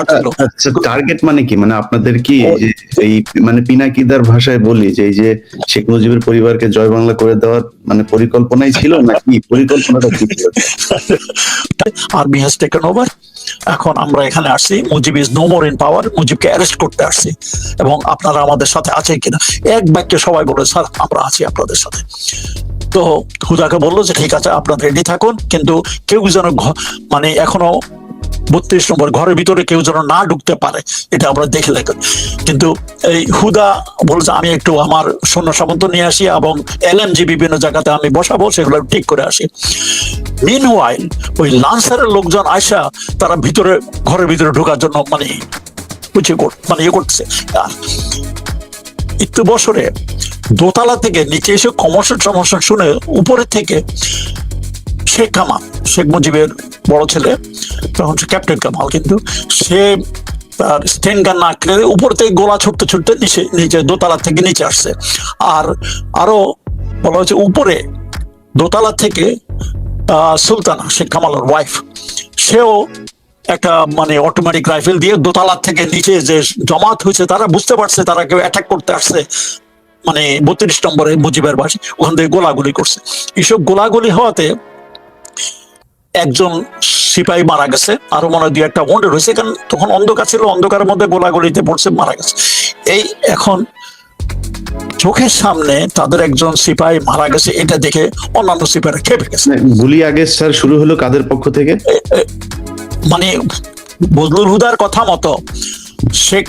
আচ্ছা টার্গেট মানে কি? মানে আপনাদের কি এই মানে পিনাকিদার ভাষায় বলি যে এই যে শেখ মুজিবের পরিবারকে জয় বাংলা করে দেওয়ার মানে পরিকল্পনাই ছিল নাকি? পরিকল্পনাটা কি আর্মি হ্যাজ টেকেন ওভার এখন আমরা এখানে আসছি। Mujib is no more in power মুজিবকে arrest করতে আসছি। এবং আপনারা আমাদের সাথে আছে কিনা? এক বাক্যে সবাই বলে স্যার আমরা আছি আপনাদের সাথে। তো হুদাকে বলল যে ঠিক আছে আপনারা রেডি থাকুন। কিন্তু কেউ যেন মানে এখনও বত্রিশ নম্বর ঘরের ভিতরে কেউ যেন না ঢুকতে পারে, এটা আমরা দেখে দেখুন কিন্তু এই হুদা বলছে, আমি একটু আমার সৈন্য সামন্ত নিয়ে আসি এবং এলএমজি বিভিন্ন জায়গাতে আমি বসাবো, সেগুলো ঠিক করে আসি। মিন ওয়াইল ওই লান্সারের লোকজন আয়সা তারা ভিতরে, ঘরের ভিতরে ঢোকার জন্য মানে মানে ইয়ে করছে একটু বছরে দোতলা থেকে নিচে এসে কমর্শন সমস্যা শুনে উপরে থেকে শেখ কামাল, শেখ মুজিবের বড় ছেলে, তখন সে ক্যাপ্টেন কামাল, কিন্তু সে তার স্টেন গান না কেড়ে উপর থেকে গোলা ছুটতে ছুটতে নিচে নিচে দোতলা থেকে নিচে আসছে। আর আরও বলা হচ্ছে উপরে দোতলা থেকে সুলতানা, শেখ কামালের ওয়াইফ সেও একটা মানে অটোমেটিক রাইফেল দিয়ে দোতলা থেকে নিচে যে জমাত হয়েছে, তারা বুঝতে পারছে, তারা কেউ অ্যাটাক করতে আসছে মানে বত্রিশ নম্বরে মুজিবের বাসী, ওখান থেকে গোলাগুলি করছে। এইসব গোলাগুলি হওয়াতে একজন সিপাহী মারা গেছে আরও মনে হয় দুই একটা ওয়ান্ডেড হয়েছে কারণ তখন অন্ধকার ছিল অন্ধকারের মধ্যে গোলাগুলিতে পড়ছে মারা গেছে। এই এখন চোখের সামনে তাদের একজন সিপাহী মারা গেছে এটা দেখে অন্যান্য সিপাহীরা খেপে গেছে। মানে গুলি আগে স্যার শুরু হলো কাদের পক্ষ থেকে? মানে বজলুল হুদার কথা মতো শেখ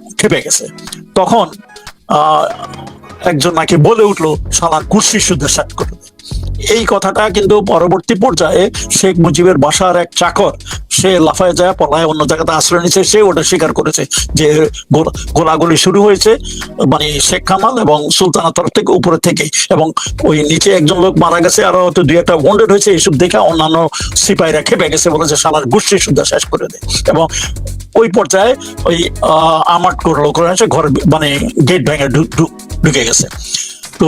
খেপে গেছে তখন একজন নাকি বলে উঠল সালা কুর্শি সুদ্ধ সাত করে। এই কথাটা কিন্তু পরবর্তী পর্যায়ে শেখ মুজিবের বাসার এক চাকর সে লাফায় যায় পলায় অন্য জায়গাতে আশ্রয় নিচ্ছে সে ওটা স্বীকার করেছে যে গোলা- গোলাগুলি শুরু হয়েছে মানে শেখ কামাল এবং সুলতানা তরফ থেকে উপরে থেকে এবং ওই নিচে একজন লোক মারা গেছে আরও হয়তো দুই একটা ওয়ান্ডেড হয়েছে এইসব দেখে অন্যান্য সিপাহীরা খেপে গেছে বলেছে সালার গোষ্ঠী সুদ্ধা শেষ করে দেয় এবং ওই পর্যায়ে ওই আহ, আমাট করল করে এসে ঘর মানে গেট ভেঙে ঢুকে গেছে। তো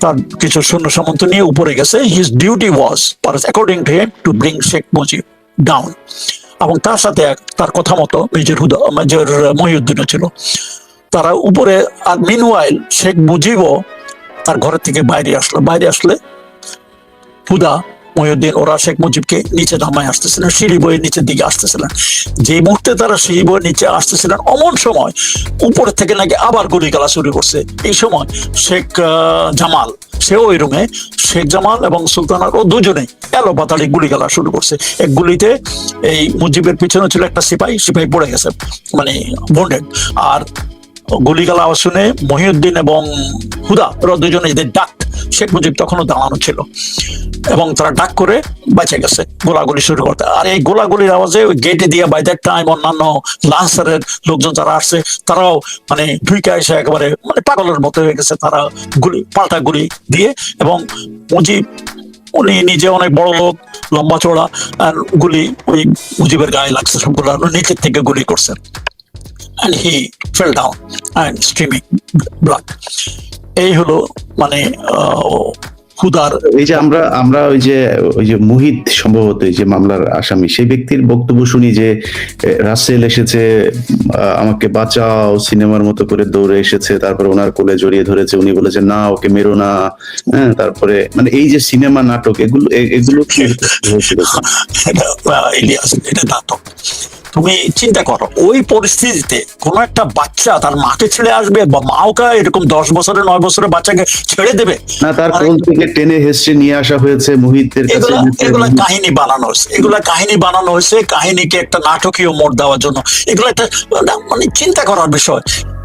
তার কিছু সৈন্য সামন্ত নিয়ে উপরে গেছে। His duty was according to him to bring Sheikh Mujib down এবং তার সাথে এক- তার কথা মতো মেজর হুদা, মেজর মহিউদ্দিনও ছিল। তারা উপরে, আর মিনওয়াইল শেখ মুজিবও তার ঘরের থেকে বাইরে আসলো। বাইরে আসলে হুদা মহিউদ্দিন ওরা শেখ মুজিবকে নিচে নামায় আসতেছিলেন, সিঁড়ি বয়ে নিচের দিকে আসতেছিলেন। যে মুহূর্তে তারা সিঁড়ি বয়ে নিচে আসতেছিলেন, অমন সময় উপরে থেকে নাকি আবার গুলি গালা শুরু করছে। এই সময় শেখ জামাল, সেও ওই রুমে, শেখ জামাল এবং সুলতানার ও দুজনে এলো পাতালি গুলি গালা শুরু করছে। এক গুলিতে এই মুজিবের পিছনে ছিল একটা সিপাহী সিপাহী পড়ে গেছে মানে বন্ডেড আর গুলিগালা আওয়াজ শুনে মহিউদ্দিন এবং হুদা, ওরা দুজনে এদের ডাক শেখ মুজিব তখনও দাঁড়ানো ছিল। এবং তারা ডাক করে বেঁচে গেছে, গোলাগুলি শুরু করতে। আর এই গোলাগুলির আওয়াজে ওই গেটে দিয়ে বাই টাইম অন্যান্য লান্সারের লোকজন যারা আসছে, তারাও মানে ঢুইকে এসে একেবারে মানে পাগলের মতো হয়ে গেছে। তারা গুলি, পাল্টা গুলি দিয়ে এবং মুজিব, উনি নিজে অনেক বড় লোক, লম্বা চড়া আর গুলি ওই মুজিবের গায়ে লাগছে সবগুলো। নিচের থেকে গুলি করছেন। And he fell down এই হলো মানে হুদার এই যে আমরা আমরা ওই যে ওই যে মুহিত সম্ভবত এই যে মামলার আসামি সেই ব্যক্তির বক্তব্য শুনি যে রাসেল এসেছে আমাকে বাঁচাও সিনেমার মতো করে দৌড়ে এসেছে তারপরে ওনার কোলে জড়িয়ে ধরেছে উনি বলেছে না ওকে মেরো না। হ্যাঁ তারপরে মানে এই যে সিনেমা নাটক এগুলো এগুলো কি হয়েছিল এটা নাটক তুমি চিন্তা করো ওই পরিস্থিতিতে কোন একটা বাচ্চা তার মাকে ছেড়ে আসবে বা মাওকা এরকম দশ বছরের নয় বছরের বাচ্চাকে ছেড়ে দেবে? না তার কোল থেকে টেনে হেসে নিয়ে আসা হয়েছে মুহিতের কাছে এগুলো এগুলা কাহিনী বানানো হয়েছে। এগুলা কাহিনী বানানো হয়েছে কাহিনীকে একটা নাটকীয় মোড় দেওয়ার জন্য। এগুলো একটা মানে চিন্তা করার বিষয়।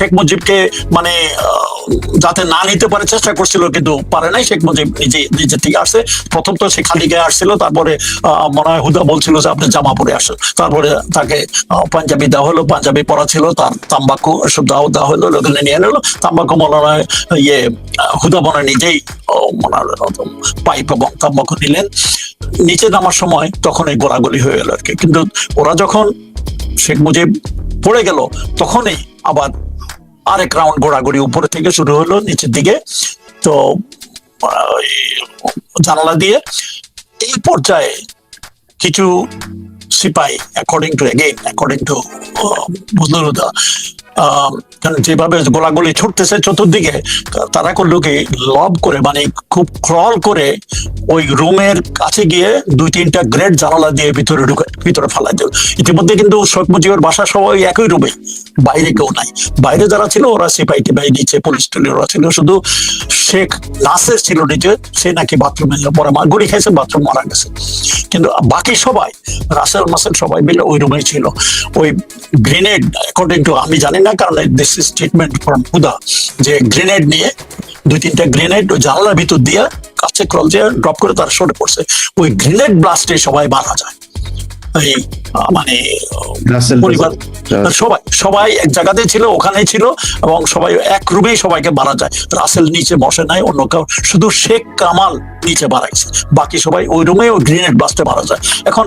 শেখ মুজিবকে মানে যাতে না নিতে পারে, চেষ্টা করছিল, কিন্তু পারে নাই। শেখ মুজিব নিজে নিজে থেকে আসছে। প্রথম তো সে খালি গায়ে আসছিল, তারপরে মনে হয় হুদা বলছিল যে, আপনি জামা পরে আসেন। তারপরে তাকে পাঞ্জাবি দেওয়া হলো, পাঞ্জাবি পরা ছিল, তার তাম্বাকু সব দেওয়া দেওয়া হলো ওখানে নিয়ে নিলো। তাম্বাকু মনে হয় ইয়ে হুদা মনে নিজেই মনে পাইপ এবং তাম্বাকু নিলেন। নিচে নামার সময় তখন এই গোলাগুলি হয়ে গেল আর কি। কিন্তু ওরা যখন শেখ মুজিব পড়ে গেল, তখনই আবার আরেক রাউন্ড ঘোরাঘুরি উপরে থেকে শুরু হলো, নিচের দিকে। তো জানালা দিয়ে এই পর্যায়ে কিছু সিপাই according to again according to কারণ যেভাবে গোলাগুলি ছুটতেছে চতুর্দিকে তারা করল কি লব করে মানে খুব ক্রল করে ওই রুমের কাছে গিয়ে দুই তিনটা গ্রেড জানালা দিয়ে ভিতরে ঢুকে ভিতরে ফালাই দিল। ইতিমধ্যে কিন্তু শেখ মুজিবের বাসা সবাই একই রুমে বাইরে কেউ নাই। বাইরে যারা ছিল, ওরা সিপাই টিপাই নিচে, পুলিশ টুলিশ ওরা ছিল। শুধু শেখ নাসের ছিল নিচে সে নাকি বাথরুমে পরে গুড়ি খাইছে বাথরুম মারা গেছে। কিন্তু বাকি সবাই, রাসেল মাসেল সবাই মিলে ওই রুমেই ছিল। ওই গ্রেনেড অ্যাকর্ডিং টু আমি জানি না কারণ দিস স্টেটমেন্ট ফ্রম হুদা যে গ্রেনেড নিয়ে দুই তিনটা গ্রেনেড জানালার ভিতর দিয়ে কাছে ক্রল দিয়ে ড্রপ করে তারা সরে পড়ছে। ওই গ্রেনেড ব্লাস্টে সবাই মারা যায়। এই মানে রাসেল পরিবার সবাই সবাই এক জায়গাতেই ছিল ওখানেই ছিল এবং সবাই এক রুমেই সবাইকে মারা যায়। রাসেল নিচে বসে নাই অন্য কেউ শুধু শেখ কামাল নিচে মারা গেছে। বাকি সবাই ওই রুমে ওই গ্রেনেড ব্লাস্টে মারা যায়। এখন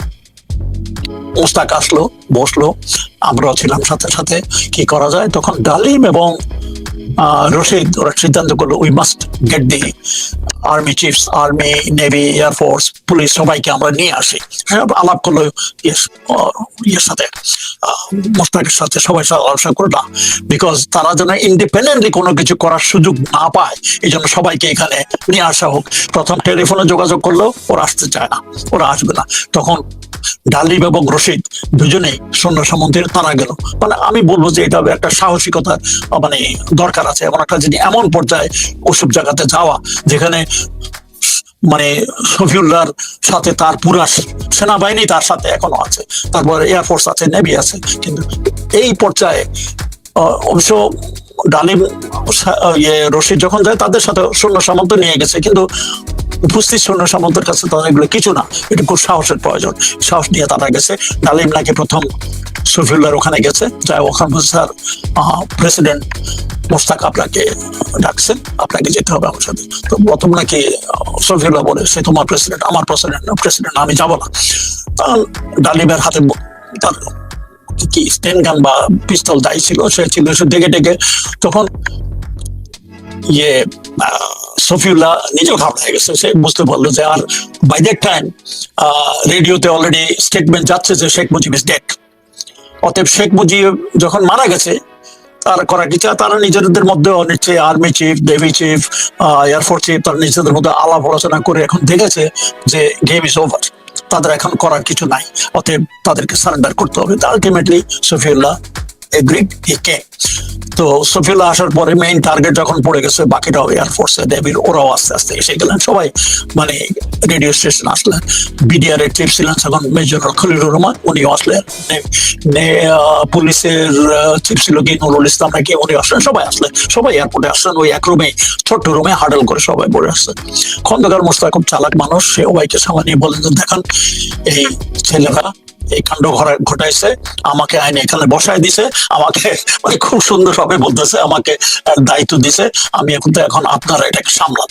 মোস্তাক আসলো, বসল। আমরাও ছিলাম সাথে সাথে। কি করা যায়? তখন ডালিম এবং রশিদ, ওরা সিদ্ধান্ত করল we must get the army chiefs army navy air force police সবাইকে আমরা নিয়ে আসি। হ্যাঁ আলাপ করল ইয়ের সাথে মোস্তাকের সাথে সবাই সাথে আলোচনা না। বিকজ তারা যেন ইন্ডিপেন্ডেন্টলি কোনো কিছু করার সুযোগ না পায় এই জন্য সবাইকে এখানে নিয়ে আসা হোক। প্রথম টেলিফোনে যোগাযোগ করল ওরা আসতে চায় না, ওরা আসবে না। তখন ডালিম এবং রশিদ দুজনেই সৈন্য সামন্তের তারা গেল। মানে আমি বলব যে এটা একটা সাহসিকতার মানে দরকার আছে। এমন একটা জিনিস এমন পর্যায়ে ওসব জায়গাতে যাওয়া, যেখানে মানে শফিউল্লাহর সাথে তার পুরা সেনাবাহিনী তার সাথে এখনও আছে। তারপর এয়ারফোর্স আছে নেভি আছে। কিন্তু এই পর্যায়ে অবশ্য ডালিম ইয়ে রশিদ যখন যায়, তাদের সাথে সৈন্য সামন্ত নিয়ে গেছে। কিন্তু উপস্থিত সৈন্য সামন্তের কাছে তাদের এগুলো কিছু না। এটা খুব সাহসের প্রয়োজন। সাহস নিয়ে তারা গেছে। ডালিম নাকি প্রথম শফিউল্লাহর ওখানে গেছে। যাই ওখানে স্যার প্রেসিডেন্ট মোস্তাক আপনাকে ডাকছেন আপনাকে যেতে হবে আমার সাথে। তো প্রথম নাকি শফিউল্লাহ বলে সে তোমার প্রেসিডেন্ট আমার প্রেসিডেন্ট প্রেসিডেন্ট আমি যাব না। ডালিমের হাতে তার কি স্টেন গান বা পিস্তল যাই ছিল সে ছিল সে ডেকে ডেকে তখন ইয়ে আহ, সফিউল্লাহ নিজেও ঘাবড়ে গেছে। সে বুঝতে পারল যে আর বাই দ্যাট টাইম রেডিওতে অলরেডি স্টেটমেন্ট যাচ্ছে যে শেখ মুজিব ইজ ডেড অতএব শেখ মুজিব যখন মারা গেছে, তার করা কিছু তারা নিজেদের মধ্যে নিশ্চয়ই army chief navy chief air force chief তারা নিজেদের মধ্যে আলাপ আলোচনা করে এখন দেখেছে যে গেম ইজ ওভার তাদের এখন করার কিছু নাই। অতএব তাদেরকে সারেন্ডার করতে হবে। আলটিমেটলি সফিউল্লাহ কেম তো সফিউল্লাহ আসার পরে মেইন টার্গেট যখন পড়ে গেছে বাকিটাও এয়ারফোর্সে নেভির ওরাও আস্তে আস্তে এসে গেলেন। সবাই মানে রেডিও স্টেশন আসলেন। বিডিআর এর চিফ ছিলেন তখন মেজর খলিলুর রহমান, উনিও আসলেন। পুলিশের চিফ ছিল কি, নুরুল ইসলাম নাকি উনি আসলেন। সবাই আসলেন। সবাই এয়ারপোর্টে আসলেন। ওই এক রুমে ছোট্ট রুমে হাডল করে সবাই পড়ে আসছেন খন্দকার মোস্তাক খুব চালাক মানুষ। সে ওবাইকে সামনে বলেন দেখান, এই ছেলেরা এই কাণ্ড ঘটাইছে, আমাকে আইনে এখানে বসাই দিছে, আমাকে মানে খুব সুন্দর সবে বলতেছে, আমাকে দায়িত্ব দিছে। আমি এখন তো এখন আপনারা এটাকে সামলান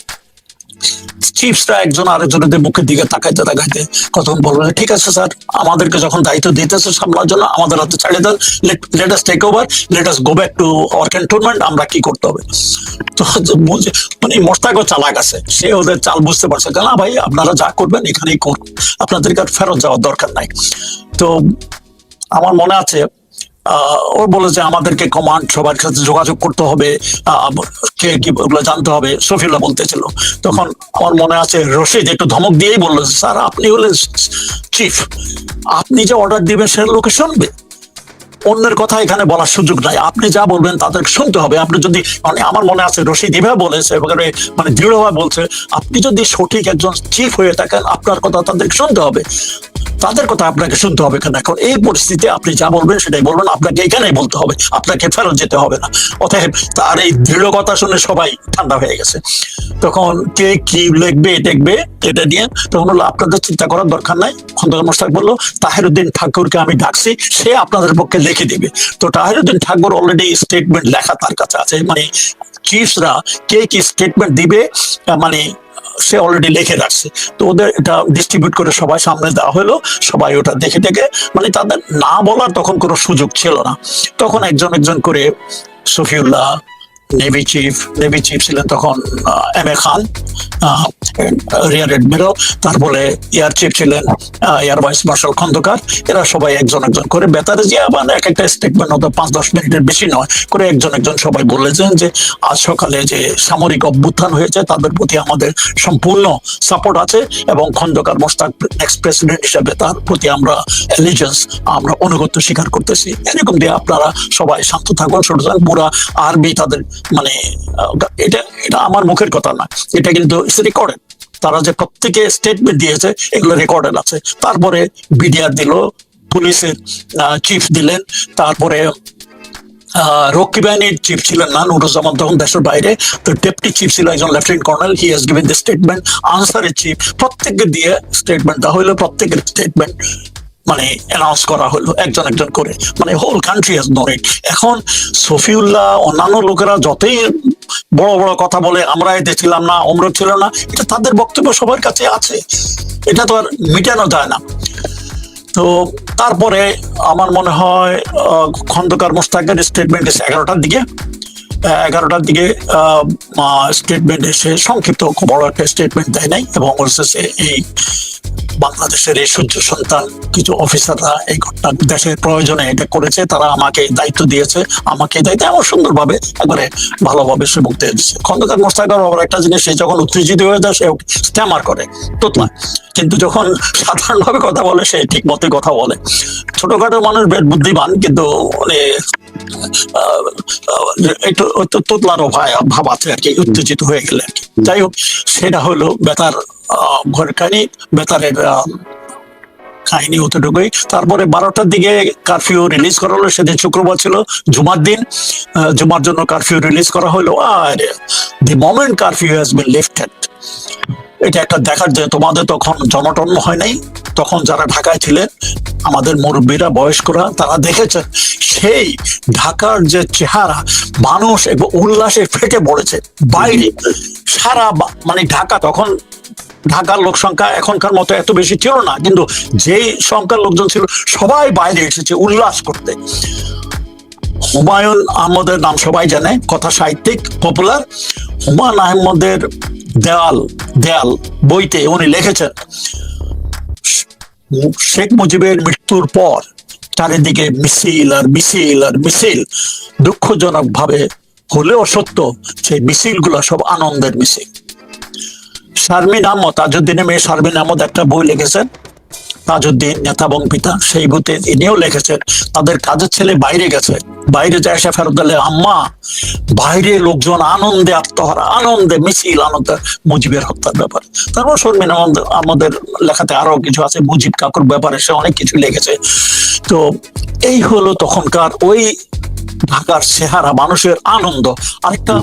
চিপসরা একজন আরেকজনের মুখের দিকে তাকাইতে তাকাইতে কতক্ষণ বলব যে, ঠিক আছে স্যার আমাদেরকে যখন দায়িত্ব দিতেছে সামলার জন্য আমাদের হাতে ছাড়ে দেন। Let us take over let us go back to our cantonment আমরা কি করতে হবে? তো মানে মোস্তাকও চালাক আছে সে ওদের চাল বুঝতে পারছে না ভাই আপনারা যা করবেন এখানেই করুন। আপনাদেরকে আর ফেরত যাওয়ার দরকার নাই। তো আমার মনে আছে ও বলে যে আমাদেরকে কমান্ড সবার সাথে যোগাযোগ করতে হবে কে কি ওগুলো জানতে হবে সফিউল্লাহ বলতেছিল। তখন আমার মনে আছে রশিদ একটু ধমক দিয়েই বলল, স্যার, আপনি হলেন চিফ আপনি যে অর্ডার দিবেন সে লোকে শুনবে। অন্যের কথা এখানে বলার সুযোগ নাই। আপনি যা বলবেন তাদের শুনতে হবে। আপনি যদি মানে আমার মনে আছে রশিদ এভাবে বলেছে মানে দৃঢ়ভাবে বলছে, আপনি যদি সঠিক একজন চিফ হয়ে থাকেন, আপনার কথা তাদের শুনতে হবে। তাদের কথা আপনাকে শুনতে হবে কেন? এখন এই পরিস্থিতিতে আপনি যা বলবেন সেটাই বলবেন, আপনাকে এখানেই বলতে হবে, আপনাকে ফেরত যেতে হবে না। অতএব তার এই দৃঢ় কথা শুনে সবাই ঠান্ডা হয়ে গেছে। তখন কে কি লিখবে, দেখবে, এটা নিয়ে তখন বলল আপনাদের চিন্তা করার দরকার নাই। খন্দকার মোস্তাক বলল, তাহিরুদ্দিন ঠাকুরকে আমি ডাকছি, সে আপনাদের পক্ষে লিখে দিবে। তো তাহিরুদ্দিন ঠাকুর অলরেডি স্টেটমেন্ট লেখা তার কাছে আছে মানে চিফসরা কে কি স্টেটমেন্ট দিবে মানে সে অলরেডি লিখে রাখছে। তো ওদের এটা ডিস্ট্রিবিউট করে সবাই সামনে দেওয়া হলো। সবাই ওটা দেখে দেখে মানে তাদের না বলার তখন কোনো সুযোগ ছিল না। তখন একজন একজন করে Safiullah navy chief navy chief ছিলেন তখন M A Khan rear admiral তারপরে এয়ার চিফ ছিলেন এয়ার ভাইস মার্শাল খন্দকার। এরা সবাই একজন একজন করে বেতারে যে আবার এক একটা স্টেটমেন্ট হতো পাঁচ দশ মিনিটের বেশি নয়, করে একজন একজন সবাই বলেছেন যে, আজ সকালে যে সামরিক অভ্যুত্থান হয়েছে, তাদের প্রতি আমাদের সম্পূর্ণ সাপোর্ট আছে এবং খন্দকার মোস্তাক নেক্সট প্রেসিডেন্ট হিসেবে তার প্রতি আমরা এলিজেন্স আমরা অনুগত্য স্বীকার করতেছি। এরকম দিয়ে আপনারা সবাই শান্ত থাকুন ছোট পুরা আরবি তাদের মানে এটা এটা আমার মুখের কথা না। এটা কিন্তু রেকর্ডেড তারা যে প্রত্যেকে স্টেটমেন্ট দিয়েছে, এগুলো রেকর্ডেড আছে। তারপরে বিডিআর দিল, পুলিশের চিফ দিলেন। তারপরে রক্ষী বাহিনীর চিফ ছিলেন না, নুরুজ্জামান তখন দেশের বাইরে। তো ডেপুটি চিফ ছিল একজন lieutenant colonel he has given the statement আনসারের চিফ প্রত্যেককে দিয়ে স্টেটমেন্ট দেওয়া হইল, প্রত্যেকের স্টেটমেন্ট মানে অ্যানাউন্স করা হলো, একজন একজন করে। মানে whole country has know it এখন সফিউল্লাহ অন্যান্য লোকেরা যতই বড় বড় কথা বলে, আমরা এতে ছিলাম না, অমর ছিল না, এটা তাদের বক্তব্য সবার কাছে আছে। এটা তো আর মিটানো যায় না। তো তারপরে আমার মনে হয় খন্দকার মোস্তাকের স্টেটমেন্ট এসে এগারোটার দিকে এগারোটার দিকে স্টেটমেন্ট এসে সংক্ষিপ্ত বড় একটা স্টেটমেন্ট দেয় নাই এবং যে এই বাংলাদেশের এই সূর্য সন্তান, কিছু অফিসাররা এই ঘটনা দেশের প্রয়োজনে এটা করেছে, তারা আমাকে দায়িত্ব দিয়েছে, আমাকে দায়িত্ব এমন সুন্দরভাবে একবারে ভালোভাবে সে বক্তব্য দিচ্ছে। খন্দকার মোস্তাকার আবার একটা জিনিস, সে যখন উত্তেজিত হয়ে যায়, সে স্ট্যামার করে তোতলা কিন্তু যখন সাধারণভাবে কথা বলে, সে ঠিক মতে কথা বলে। ছোটখাটো মানুষ বেশ বুদ্ধিমান, কিন্তু মানে একটু তোতলারও ভাব আছে আর কি উত্তেজিত হয়ে গেলে আর কি। যাই হোক সেটা হলো বেতার কাহিনী বেতারের কাহিনী অতটুকুই। তারপরে বারোটার দিকে কারফিউ রিলিজ করা হলো সেদিন শুক্রবার ছিল জুমার দিন। জুমার জন্য কারফিউ রিলিজ করা হলো আর the moment curfew has been lifted এটা একটা দেখার যে তোমাদের তখন জনটন্য হয় নাই, তখন যারা ঢাকায় ছিলেন, আমাদের মুরব্বীরা, বয়স্করা, তারা দেখেছেন সেই ঢাকার যে চেহারা, মানুষ এবং উল্লাসে ফেটে পড়েছে। বাইরে সারা মানে ঢাকা তখন, ঢাকার লোক সংখ্যা এখনকার মতো এত বেশি ছিল না, কিন্তু যেই সংখ্যার লোকজন ছিল, সবাই বাইরে এসেছে উল্লাস করতে। হুমায়ুন আহমদের নাম সবাই জানে, কথা সাহিত্যিক পপুলার হুমায়ুন আহমদের দেয়াল দেয়াল, বইতে উনি লিখেছেন, শেখ মুজিবের মৃত্যুর পর চারিদিকে মিছিল আর মিছিল আর মিছিল দুঃখজনক ভাবে হলেও সত্য সেই মিছিল মিছিলগুলো সব আনন্দের মিছিল। শারমিন আহমদ তাজউদ্দিনের মেয়ে শারমিন আহমদ একটা বই লিখেছেন তাজউদ্দিন, নেতা এবং পিতা সেই বুতে ইনিও লিখেছেন, তাদের কাজের ছেলে বাইরে গেছে। বাইরে যায় এসে ফেরত দিলে, আম্মা, বাইরে লোকজন আনন্দে আত্মহারা, আনন্দে মিছিল, আনন্দে মুজিবের হত্যার ব্যাপারে। তারপর শর্মিন আমাদের লেখাতে আরও কিছু আছে, মুজিব কাকুর ব্যাপারে সে অনেক কিছু লিখেছে। তো এই হলো তখনকার ওই ঢাকার চেহারা, মানুষের আনন্দ। আরেকটা